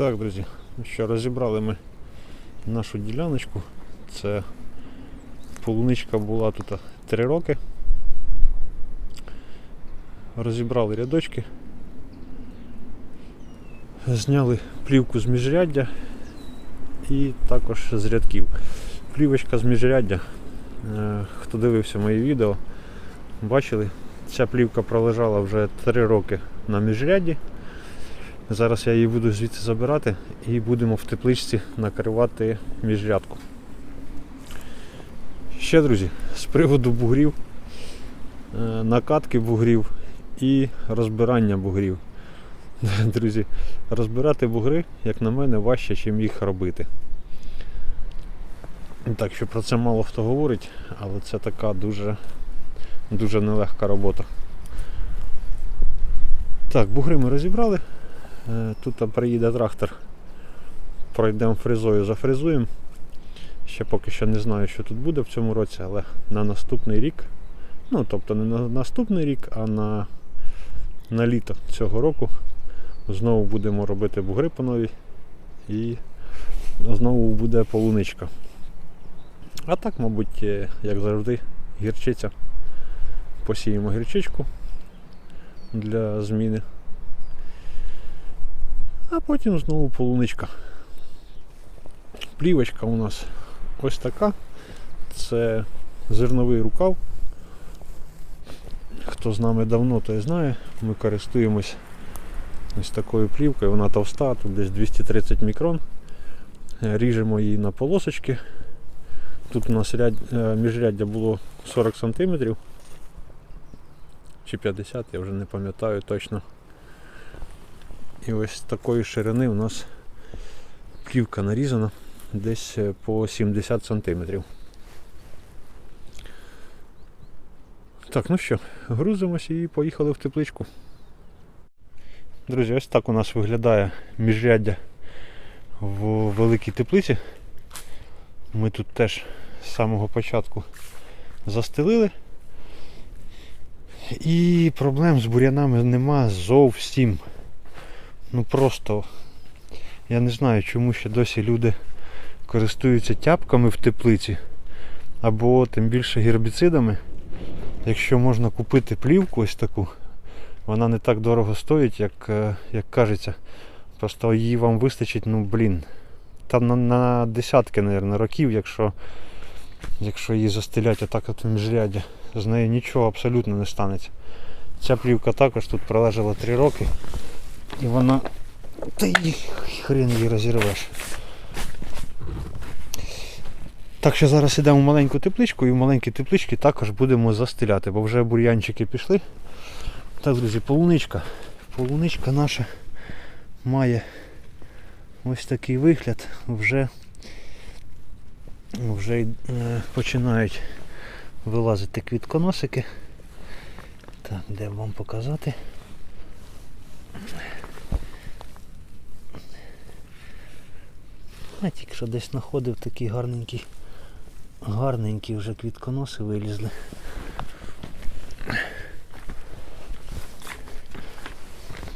Так, друзі, ну що, розібрали ми нашу діляночку. Це полуничка була тут 3 роки. Розібрали рядочки. Зняли плівку з міжряддя і також з рядків. Плівочка з міжряддя. е, Хто дивився мої відео, бачили, ця плівка пролежала вже 3 роки на міжрядді. Зараз я її буду звідси забирати і будемо в тепличці накривати міжрядку. Ще, друзі, з приводу бугрів, е, накатки бугрів і розбирання бугрів. Друзі, розбирати бугри, як на мене, важче, ніж їх робити. Так що про це мало хто говорить, але це така дуже, дуже нелегка робота. Так, бугри ми розібрали. Е, Тут приїде трактор. Пройдемо фрезою, зафрезуємо. Ще поки що не знаю, що тут буде в цьому році, але на наступний рік, ну тобто не на наступний рік, а на, на літо цього року знову будемо робити бугри по новій і знову буде полуничка. А так, мабуть, е, як завжди, гірчиця. Посіємо гірчичку для зміни. А потім знову полуничка. Плівочка у нас ось така. Це зерновий рукав. Хто з нами давно, той знає. Ми користуємось ось такою плівкою, вона товста, тут десь 230 мікрон. Ріжемо її на полосочки. Тут у нас ряд, е, міжряддя було 40 см. Чи 50, я вже не пам'ятаю точно. І ось такої ширини у нас плівка нарізана десь е, по 70 см. Так, ну що, грузимося і поїхали в тепличку. Друзі, ось так у нас виглядає міжряддя в великій теплиці. Ми тут теж з самого початку застелили. І проблем з бур'янами нема зовсім. Ну просто я не знаю, чому ще досі люди користуються тяпками в теплиці або тим більше гербіцидами. Якщо можна купити плівку ось таку, вона не так дорого стоїть, як, е, як кажеться. Просто її вам вистачить, ну блін. Там на, на десятки, мабуть, років, якщо, якщо її застелять отак от в міжряддя. З нею нічого абсолютно не станеться. Ця плівка також тут пролежала 3 роки. І вона... Та й хрен її розірвеш. Так що зараз йдемо в маленьку тепличку і в маленькій тепличці також будемо застеляти, бо вже бур'янчики пішли. Так, друзі, полуничка. Полуничка наша має ось такий вигляд. Вже, вже е, починають вилазити квітконосики. Так, де вам показати? А тільки що десь знаходив такі гарненькі, гарненькі вже квітконоси вилізли.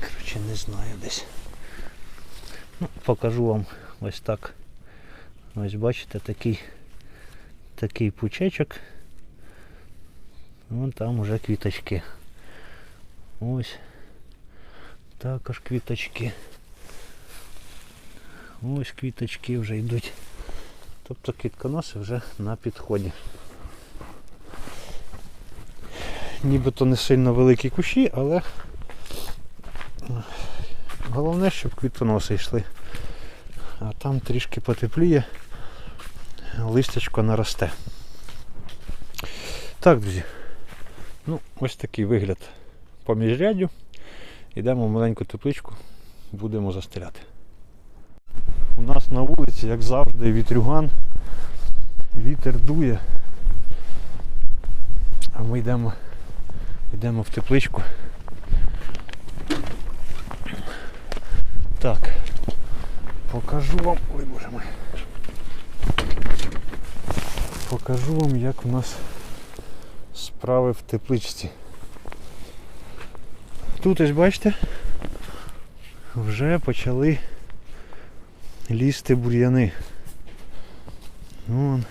Коротше, не знаю десь. Ну, покажу вам ось так. Ось бачите такий такий пучечок. Вон там уже квіточки. Ось. Також квіточки. Ось квіточки вже йдуть. Тобто квітконоси вже на підході. Нібито не сильно великі кущі, але головне, щоб квітоноси йшли. А там трішки потепліє, листячко наросте. Так, друзі. Ну, ось такий вигляд по міжряддю. Йдемо в маленьку тепличку, будемо застеляти. У нас на вулиці, як завжди, вітрюган. Вітер дує. А ми йдемо, йдемо в тепличку. Так, покажу вам... Ой боже мой. Покажу вам, як у нас справи в тепличці. Тут ось бачите, вже почали лізти бур'яни. Вон.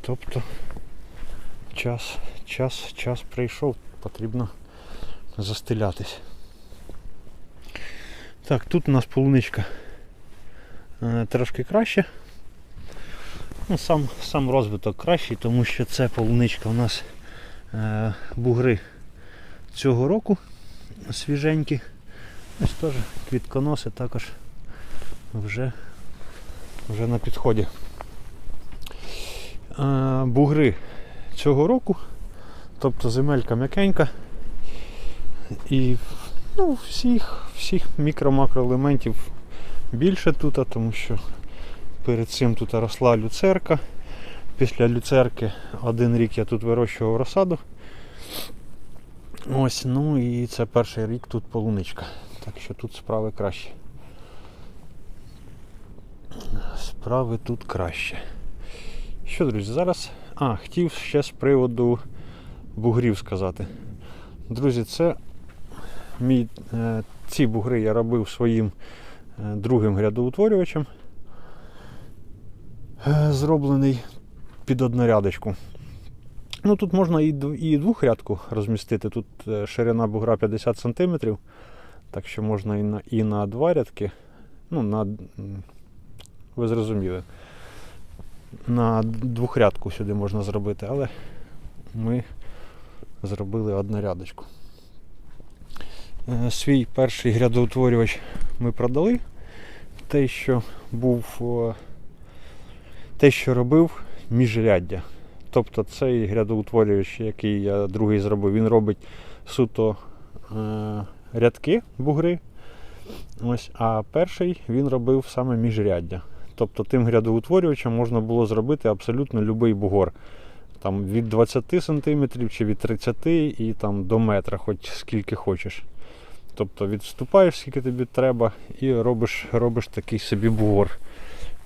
Тобто час, час, час прийшов, потрібно застилятись. Так, тут у нас полуничка е, трошки краще. Ну, сам, сам розвиток кращий, тому що це полуничка у нас е, бугри цього року свіженькі. Ось теж квітконоси також вже, вже на підході. Е, бугри цього року, тобто земелька м'якенька і ну, всіх, всіх мікро-макроелементів більше тут, тому що перед цим тут росла люцерка. Після люцерки один рік я тут вирощував розсаду. Ось, ну і це перший рік тут полуничка. Так що тут справи краще. Справи тут краще. Що, друзі, зараз. А, хотів ще з приводу бугрів сказати. Друзі, це мій, е, ці бугри я робив своїм е, другим грядоутворювачем. Е, зроблений під однорядочку. Ну тут можна і, і двохрядку розмістити. Тут ширина бугра 50 см, так що можна і на, і на два рядки. Ну, на, ви зрозуміли. На двохрядку сюди можна зробити, але ми зробили однорядочку. Е, Свій перший грядоутворювач ми продали. Те, що був, те, що робив міжряддя. Тобто цей грядоутворювач, який я другий зробив, він робить суто е, рядки бугри. Ось, а перший він робив саме міжряддя. Тобто тим грядоутворювачем можна було зробити абсолютно будь-який бугор. Там від 20 см чи від 30 і там до метра, хоч скільки хочеш. Тобто відступаєш, скільки тобі треба, і робиш, робиш такий собі бугор.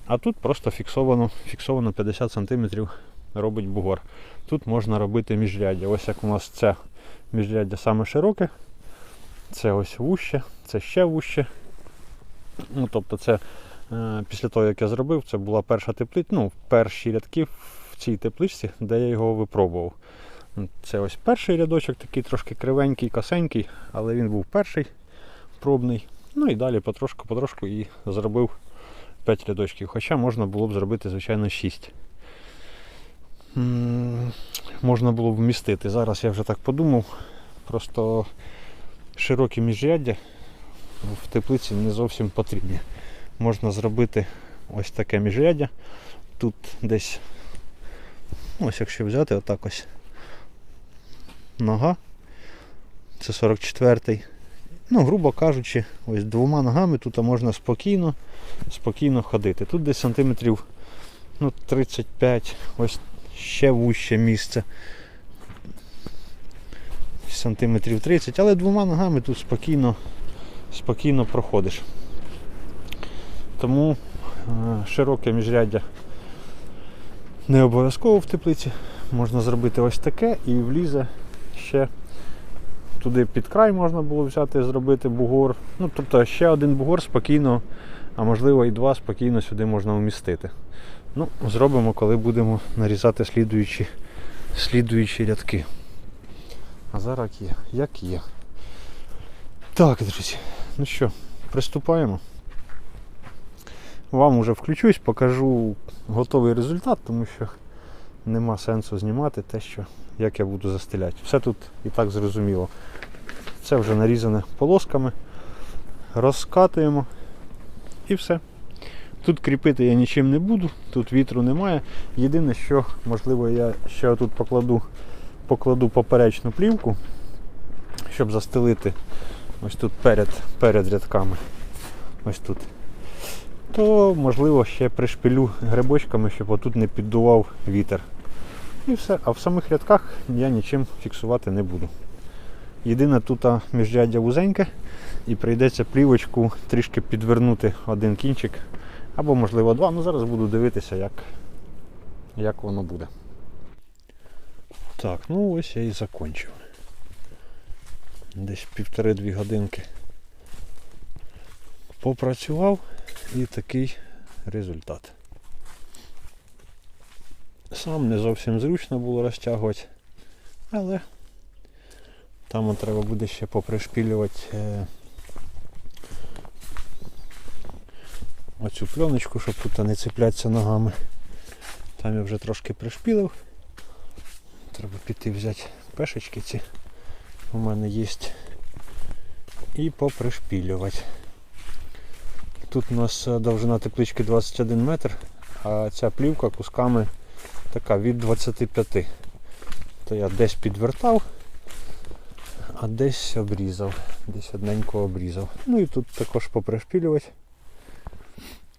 А тут просто фіксовано, фіксовано 50 см робить бугор. Тут можна робити міжряддя. Ось як у нас це міжряддя саме широке. Це ось вуще, це ще вуще. Ну, тобто це після того, як я зробив, це була перша теплиця, ну, перші рядки в цій тепличці, де я його випробував. Це ось перший рядочок, такий трошки кривенький, косенький, але він був перший пробний. Ну і далі потрошку-потрошку і зробив 5 рядочків. Хоча можна було б зробити, звичайно, 6. Можна було б вмістити. Зараз я вже так подумав. Просто широкі міжряддя в теплиці не зовсім потрібні. Можна зробити ось таке міжряддя. Тут десь, ось якщо взяти, отак ось нога. Це 44-й. Ну, грубо кажучи, ось двома ногами тут можна спокійно, спокійно ходити. Тут десь сантиметрів ну, 35, ось ще вуще місце. Сантиметрів 30, але двома ногами тут спокійно, спокійно проходиш. Тому е, широке міжряддя не обов'язково в теплиці. Можна зробити ось таке і влізе ще туди під край можна було взяти, зробити бугор. Ну, тобто ще один бугор спокійно, а можливо і два спокійно сюди можна вмістити. Ну, зробимо, коли будемо нарізати слідуючі, слідуючі рядки. А зараз є, як є. Так, друзі, ну що, приступаємо. Вам вже включусь, покажу готовий результат, тому що нема сенсу знімати те, що як я буду застеляти. Все тут і так зрозуміло. Це вже нарізане полосками. Розкатуємо і все. Тут кріпити я нічим не буду, тут вітру немає. Єдине, що можливо я ще тут покладу, покладу поперечну плівку, щоб застелити ось тут перед, перед рядками. Ось тут. То можливо ще пришпилю грибочками, щоб отут не піддував вітер. І все. А в самих рядках я нічим фіксувати не буду. Єдине тут міжряддя вузеньке і прийдеться плівочку трішки підвернути один кінчик. Або можливо два. Ну зараз буду дивитися, як, як воно буде. Так, ну ось я і закончив. Десь півтори-дві годинки Попрацював і такий результат. Сам не зовсім зручно було розтягувати, але там треба буде ще попришпілювати е, оцю пленочку, щоб тут не цеплятися ногами. Там я вже трошки пришпілив. Треба піти взяти пешечки ці. У мене є. І попришпілювати. Тут у нас е, довжина теплички 21 метр, а ця плівка кусками така від 25. То я десь підвертав, а десь обрізав. Десь одненько обрізав. Ну і тут також попришпілювати.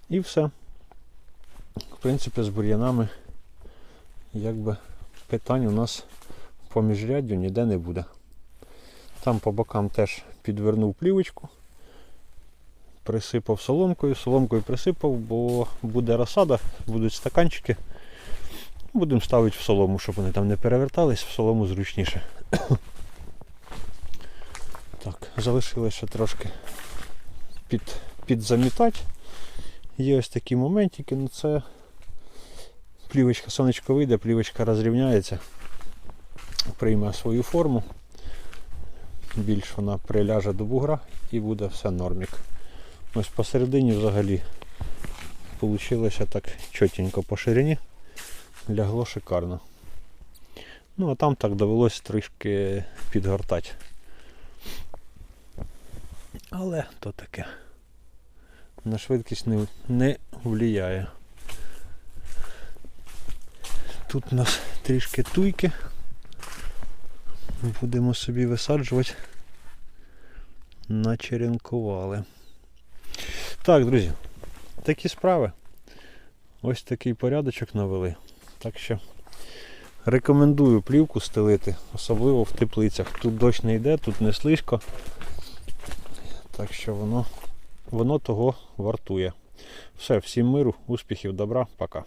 І все. В принципі, з бур'янами якби питань у нас по міжряддю ніде не буде. Там по бокам теж підвернув плівочку, присипав соломкою, соломкою присипав, бо буде розсада, будуть стаканчики. Будемо ставити в солому, щоб вони там не перевертались, в солому зручніше. Так, залишилося трошки під, підзамітати. Є ось такі моментики, ну це плівочка, сонечко вийде, плівочка розрівняється, прийме свою форму. Більш вона приляже до бугра і буде все нормік. Ось посередині взагалі вийшло так чотенько по ширині. Лягло шикарно. Ну а там так довелося трішки підгортати. Але то таке. На швидкість не, не впливає. Тут у нас трішки туйки. Будемо собі висаджувати. Начеренкували. Так, друзі, такі справи. Ось такий порядочок навели. Так що рекомендую плівку стелити, особливо в теплицях. Тут дощ не йде, тут не слизько. Так що воно, воно того вартує. Все, всім миру, успіхів, добра, пока.